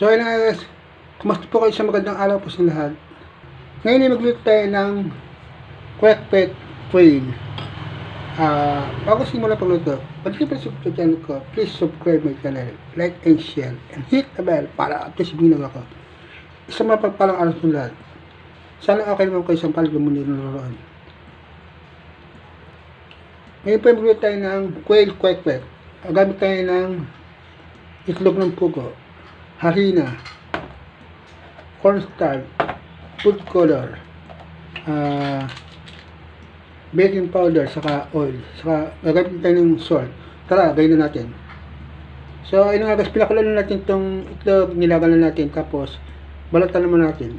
So ayun nga guys, kumusta po kayo sa magandang araw po sa lahat. Ngayon ay magluto tayo ng Quack Pet Quail. Ah, bago simula pagluto, pag pa subscribe channel ko, please subscribe my channel, like and share, and hit the bell para update sa ginawa ko. Isang mapagpalang araw sa lahat. Sana okay naman kayo sa palag mo niloroon. Ngayon po magluto tayo ng Quail Quack Pet. Gamit tayo ng itlog ng pugo, harina, cornstarch, food color, ah, baking powder, saka oil, saka gagamit tayo ng salt. Tara, gawin na natin. So, ayun nga guys, pinakulan na natin itong itlog, nilagan na natin, tapos balatan naman natin.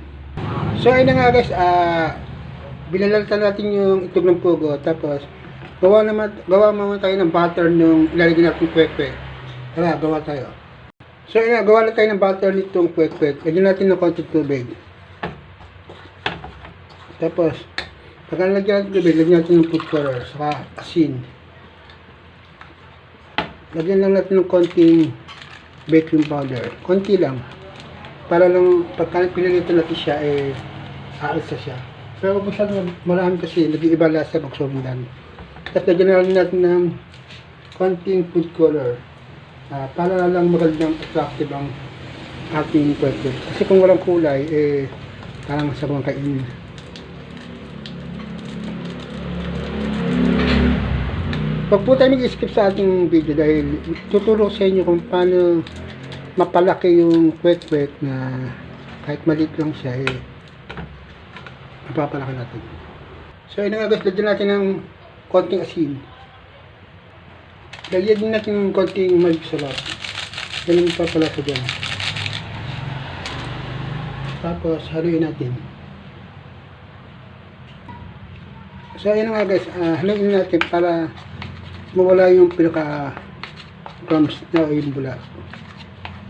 So, ayun nga guys, ah, binalalatan natin yung itlog ng pugo, tapos gawa naman, gawa naman tayo ng butter nung ilalagay natin kwek-kwek. Tara, gawa tayo. So, ayun na, gawa na tayo ng butter nitong kwek-kwek. Lagyan natin ng konti tubig. Tapos, pagka nalagyan natin tubig, lagyan natin ng food color, saka asin. Lagyan lang natin ng konting baking powder. Konti lang. Para lang, pagka pinalito natin siya, eh, aalsa siya. Pero masyadong marami kasi, nag-iiba lasa pag sumundan. Tapos lagyan natin ng konting food color. Ah, para lang magandang attractive ang ating kwento. Kasi kung walang kulay, eh, parang sa mga kainin. Huwag po tayo mag-skip sa ating video dahil tuturo sa inyo kung paano mapalaki yung kwek-kwek na kahit maliit lang siya, eh, mapapalaki natin. So, nga guys, lagyan natin ng konting asin. Lagyan din natin ng konting malik salat. Yan ang papalasa dyan. Tapos, haluin natin. So, ayun nga guys, uh, haluin natin para mawala yung pinaka crumbs na yung bula.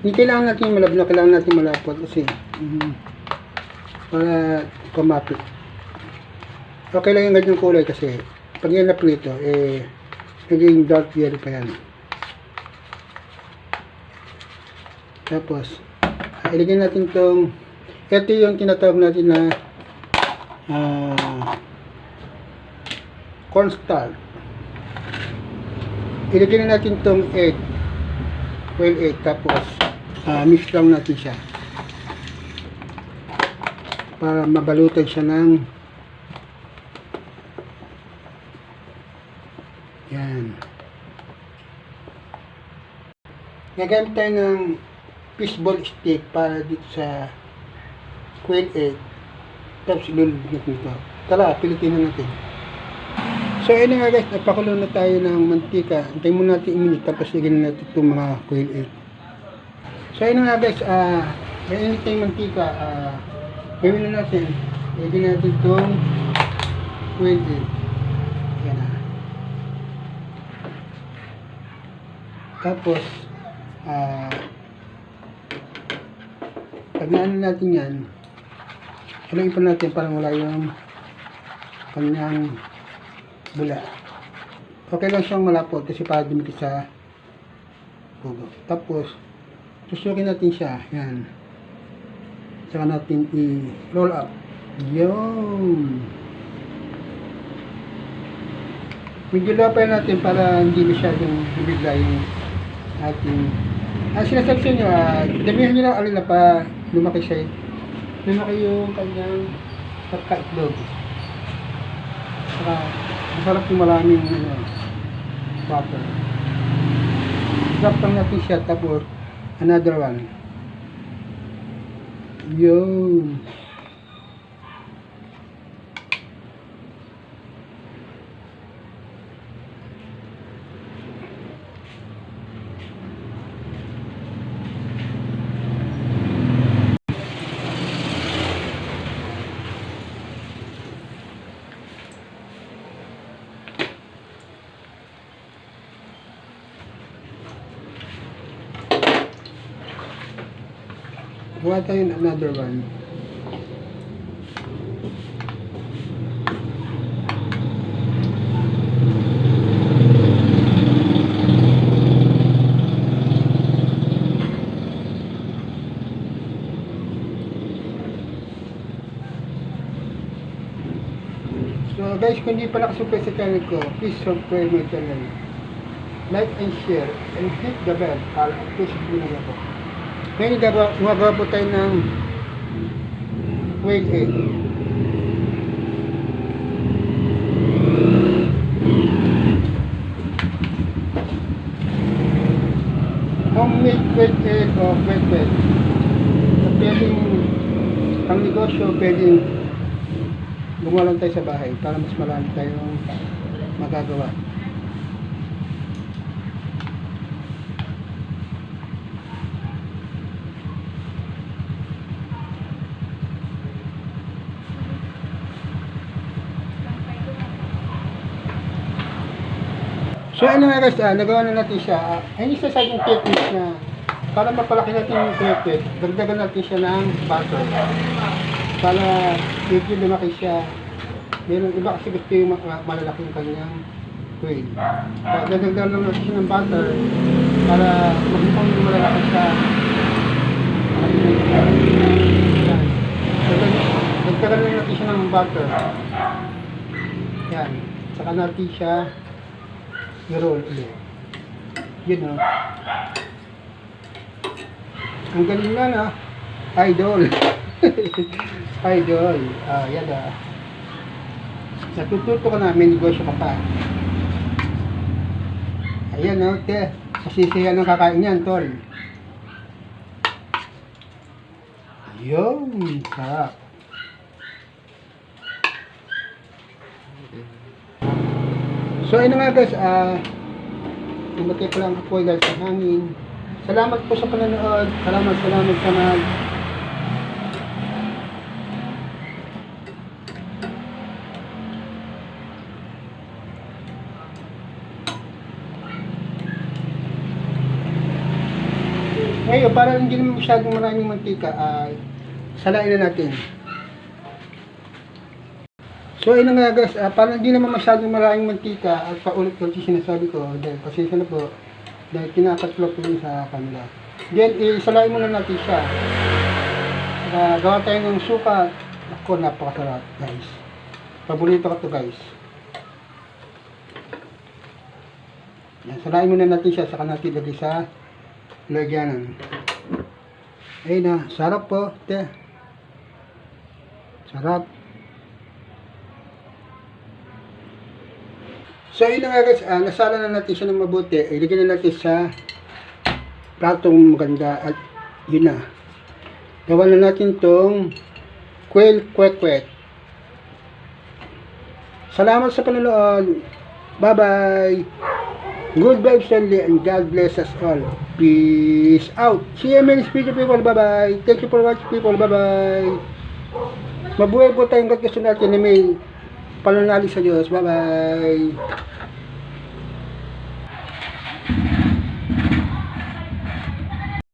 Hindi kailangan natin malabnaw, kailangan natin malapot kasi mm, para kumapit. Okay lang yung ganyang kulay kasi pag yan naprito, eh, naging dark yellow pa yan. Tapos, ilagay natin tong, ito yung tinatawag natin na ah, cornstarch. Ilagay na natin tong egg, well egg, tapos ah, mix lang natin siya para mabalutan siya ng Yan. Gagamit tayo ng fishball stick para dito sa quail egg. Tapos ilulubog natin ito. Tara, pilitin na natin. So, ayun nga guys, nagpakulo na tayo ng mantika. Antayin muna natin iminit tapos na natin itong mga quail egg. So, ayun nga guys, ah, may init na yung mantika. Ah, gawin na natin. Lagyan natin itong quail egg. Yan na. Tapos, ah, pag naano natin yan, haluin pa natin para wala yung kanyang bula. Okay lang siyang malapot kasi para dumikit sa pugo. Tapos, susukin natin siya. Yan. Saka natin i-roll up. Yun. Medyo lapay natin para hindi masyadong bibigla yung ating ang sinasabi sa inyo, ah, damihan nyo lang alin na pa lumaki siya. eh. Lumaki yung kanyang pagka-itlog. Saka, masarap yung maraming ano, butter. Drop lang natin siya, tapos another one. Yun. Kuha tayo another one. So guys, kung hindi pa nakasupport sa channel ko, please subscribe my channel. Like and share and hit the bell para update sa video ako. Ngayon gagawa, po tayo ng quail egg. Homemade quail egg o quail egg. So, pwedeng pang negosyo, pwedeng gumawa lang tayo sa bahay para mas marami tayong magagawa. So ano nga guys, ah, nagawa na natin siya. Ah, ay isa sa ating technique na para mapalaki natin yung crepet, dagdagan natin siya ng butter. Para medyo lumaki siya. Meron iba kasi gusto yung ma- ma- malalaki yung kanyang quail. Kaya dadagdagan lang natin siya ng butter para magmukhang yung malalaki siya. Dagdagan lang natin siya ng butter. Yan. Saka natin siya i-roll ulit. Yun o. Ang galing na na. Idol. Idol. Ah, yan ah. Natututo ka na, may negosyo ka pa. Ayan o, te. Masisiya ng kakain yan, tol. Yun, sarap. So ayun nga guys, ah tumatay ko lang ako guys sa hangin. Salamat po sa panonood. Salamat, salamat sa nag Ngayon, para hindi masyadong maraming mantika, ay salain na natin. So ayun nga guys, ah, para hindi naman masyadong maraming mantika at paulit-ulit yung sinasabi ko dahil pasensya na po dahil kinakatlok ko yun sa kanila. Then, isalain muna natin siya. Uh, gawa tayo ng suka. Ako, napakasarap guys. Paborito ko to guys. Yan, salain muna natin siya saka natin lagay sa lagyanan. Ayun na, sarap po. Te. Sarap. So yun na nga guys, ah, nasala na natin siya ng mabuti. Ilagay na natin sa platong maganda at yun na. Gawa na natin tong quail kwek-kwek. Salamat sa panonood. Bye-bye. Good vibes only and God bless us all. Peace out. See you in speaker people. Bye-bye. Thank you for watching people. Bye-bye. Mabuhay po tayong gusto natin na may pananali sa Diyos. Bye-bye.